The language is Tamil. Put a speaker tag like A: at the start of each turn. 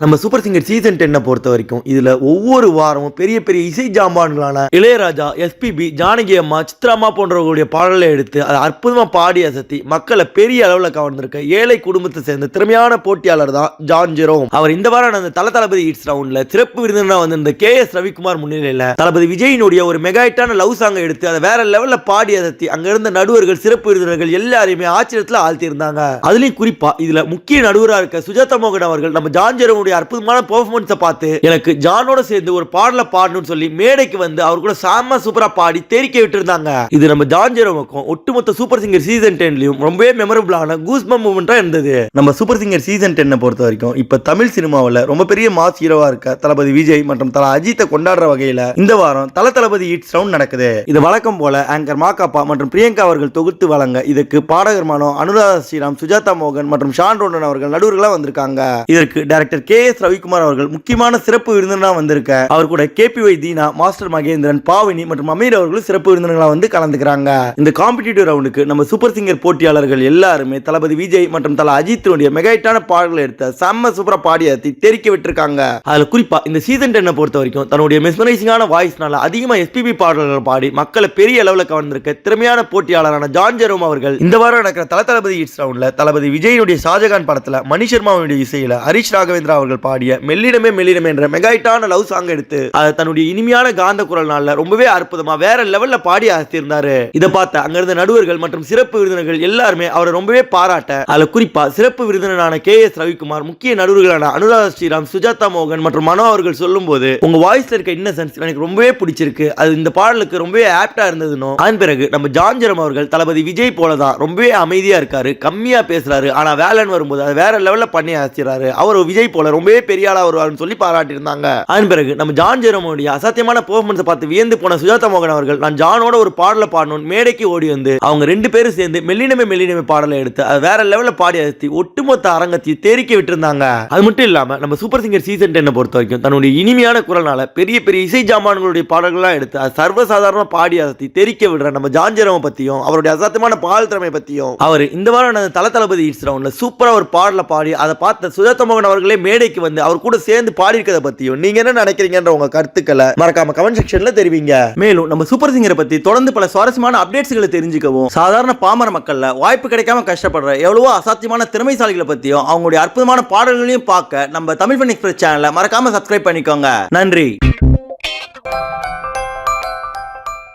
A: நம்ம சூப்பர் சிங்கர் சீசன் டென்னை பொறுத்த வரைக்கும் இதுல ஒவ்வொரு வாரமும் பெரிய பெரிய இசை ஜாம்பான்களான இளையராஜா எஸ்பிபி ஜானகி அம்மா சித்ராமா போன்றவர்களுடைய பாடலை எடுத்து அதை அற்புதமா பாடி அசத்தி மக்களை பெரிய அளவில் கவர்ந்திருக்க ஏழை குடும்பத்தை சேர்ந்த திறமையான போட்டியாளர் தான் ஜான் ஜெரோம் அவர் இந்த வாரம் அந்த தல தளபதி இட்ஸ் ரவுண்ட்ல சிறப்பு விருந்தினராக வந்திருந்த கே எஸ் ரவிக்குமார் முன்னிலையில தளபதி விஜயினுடைய ஒரு மெகாயிட்டான லவ் சாங்கை எடுத்து அதை வேற லெவல்ல பாடி அசத்தி அங்க இருந்த நடுவர்கள் சிறப்பு விருந்தினர்கள் எல்லாரையுமே ஆச்சரியத்தில் ஆழ்த்தியிருந்தாங்க. அதுலயும் குறிப்பா இதுல முக்கிய நடுவராக இருக்க சுஜாதா மோகன் அவர்கள் நம்ம ஜான் ஜெரோமுடைய அற்புதமான பெர்ஃபார்மன்ஸை பார்த்து எனக்கு ஜானோட சேர்ந்து ஒரு பாடல பாடணும்னு சொல்லி மேடைக்கு வந்து அவர் கூட சாம சூப்பரா பாடி தெரிக்க விட்டுருந்தாங்க. இது நம்ம ஜான் ஜெரோமுக்கும் ஒட்டுமொத்த சூப்பர் சிங்கர் சீசன் டென்லயும் ரொம்பவே மெமரபிளான கூஸ்பம் மூமெண்டா இருந்தது. நம்ம சூப்பர் சிங்கர் சீசன் டென்னை பொறுத்த வரைக்கும் இப்ப தமிழ் சினிமாவில் ரொம்ப பெரிய மாஸ் ஹீரோவா இருக்க தளபதி விஜய் மற்றும் தல அஜித்தை கொண்டாடுற வகையில இந்த வாரம் தல தளபதி இட்ஸ் ரவுண்ட் நடக்குது. இது வழக்கம் போல ஆங்கர் மாக்காப்பா மற்றும் பிரியங்கா அவர்கள் தொகுத்து வழங்க இதுக்கு பாடகர் மனோ அனுராதா ஸ்ரீராம் சுஜாதா மோகன் மற்றும் ஷான் ரோண்டன் அவர்கள் நடுவர்களாக வந்திருக்காங்க. இதற்கு டைரக்டர் கே. எஸ் ரவிக்குமார் அவர்கள் முக்கியமான சிறப்பு விருந்தினராக வந்திருக்க அவர் கூட K P Y Dheena master Mahendran Pavani மற்றும் அமீர் அவர்களும் சிறப்பு விருந்தினர்களாக வந்து கலந்துக்கிறாங்க. இந்த காம்படிட்டிவ் ரவுண்டுக்கு நம்ம சூப்பர் சிங்கர் போட்டியாளர்கள் எல்லாருமே தளபதி விஜய் மற்றும் தல அஜித்தினுடைய மெகாயிட்டான பாடல்களை எடுத்த செம்ம சூப்பரா பாடி தெரிக்க விட்டுருக்காங்க. அதுல குறிப்பா இந்த சீசன் டென்னை பொறுத்த வரைக்கும் தன்னுடைய மெஸ்மரைசிங்கான வாய்ஸ்னால அதிகமா எஸ்பிபி பாடல்கள் பாடி மக்களை பெரிய அளவில் கவர்ந்திருக்க திறமையான போட்டியாளரான ஜான் ஜெரோம் அவர்கள் இந்த வாரம் நடக்கிற தல தளபதி இட்ஸ் ரவுண்ட்ல தளபதி விஜயனுடைய ஷாஜகான் படத்துல மணி சர்மாவுடைய இசையில ஹரிஷ் ராகவேந்திரா அவர்கள் பாடிய மெல்லிடமே மெல்லிடமே என்ற மெகாயிட்டான லவ் சாங் எடுத்து அதை தன்னுடைய இனிமையான காந்த குரல் நாளில் ரொம்பவே அற்புதமாக வேற லெவலில் பாடி அசத்திருந்தாரு இதை பார்த்த அங்க இருந்த நடுவர்கள் மற்றும் சிறப்பு விருந்தினர்கள் எல்லாருமே அவரை ரொம்பவே பாராட்ட அதில் குறிப்பா சிறப்பு விருந்தினரான கே எஸ் ரவிக்குமார் முக்கிய நடுவர்களான அனுராதா ஸ்ரீராம் சுஜாதா மோகன் மற்றும் மனோ அவர்கள் சொல்லும்போது உங்க வாய்ஸ்ல இருக்க இன்னசென்ஸ் எனக்கு ரொம்பவே பிடிச்சிருக்கு. அது இந்த பாடலுக்கு ரொம்பவே ஆப்டா இருந்ததுன்னு அதன் பிறகு நம்ம ஜான்ஜரம் அவர்கள் தளபதி விஜய் போல தான் ரொம்பவே அமைதியா இருக்காரு கம்மியா பேசுறாரு. ஆனா வேலைன்னு வரும்போது அதை வேற லெவல்ல பண்ணி ஆசிறாரு அவர் விஜய் போல ரொம்பவே பெரிய ஆளா வருவார்னு சொல்லி பாராட்டியிருந்தாங்க. அதன் பிறகு நம்ம ஜான் ஜெரமோடைய அசாத்தியமான பெர்ஃபார்மன்ஸை பார்த்து வியந்து போன சுஜாதா மோகன் அவர்கள் நான் ஜானோட ஒரு பாடலை பாடணும் மேடைக்கு ஓடி வந்து அவங்க ரெண்டு பேரும் சேர்ந்து மெல்லினமே மெல்லினமே பாடலை எடுத்து அது வேற லெவல்ல பாடி அசத்தி ஒட்டுமொத்த அரங்கத்தை தேரிக்க விட்டுருந்தாங்க. அது மட்டும் இல்லாம நம்ம சூப்பர் சிங்கர் சீசன் டென்னை பொறுத்த வரைக்கும் தன்னுடைய இனிமையான குரல்னால பெரிய பெரிய இசை ஜாமான்களுடைய பாடல்கள்லாம் எடுத்து அது சர்வசாதாரண பாடி அசத்தி தெரிக்க விடுற நம்ம ஜான்ஜரம பத்தியும் அவருடைய அசாத்தியமான பாடல் திறமை பத்தியும் அவர் இந்த வாரம் தள தளபதி இட்ஸ் ரவுண்ட்ல சூப்பரா ஒரு பாடல பாடி அதை பார்த்த சுஜாதா மோகன் அவர்களே மேடை மேடைக்கு வந்து அவர் கூட சேர்ந்து பாடி இருக்கிறத பத்தியும் நீங்க என்ன நினைக்கிறீங்கன்ற உங்க கருத்துக்களை மறக்காம கமெண்ட் செக்ஷன்ல தெரிவிங்க. மேலும் நம்ம சூப்பர் சிங்கரை பத்தி தொடர்ந்து பல சுவாரஸ்யமான அப்டேட்ஸ்களை தெரிஞ்சுக்கவும் சாதாரண பாமர மக்கள்ல வாய்ப்பு கிடைக்காம கஷ்டப்படுற எவ்வளவோ அசாத்தியமான திறமைசாலிகளை பத்தியும் அவங்களுடைய அற்புதமான பாடல்களையும் பார்க்க நம்ம தமிழ் ஃபன் எக்ஸ்பிரஸ் சேனலை மறக்காம சப்ஸ்கிரைப் பண்ணிக்கோங்க. நன்றி.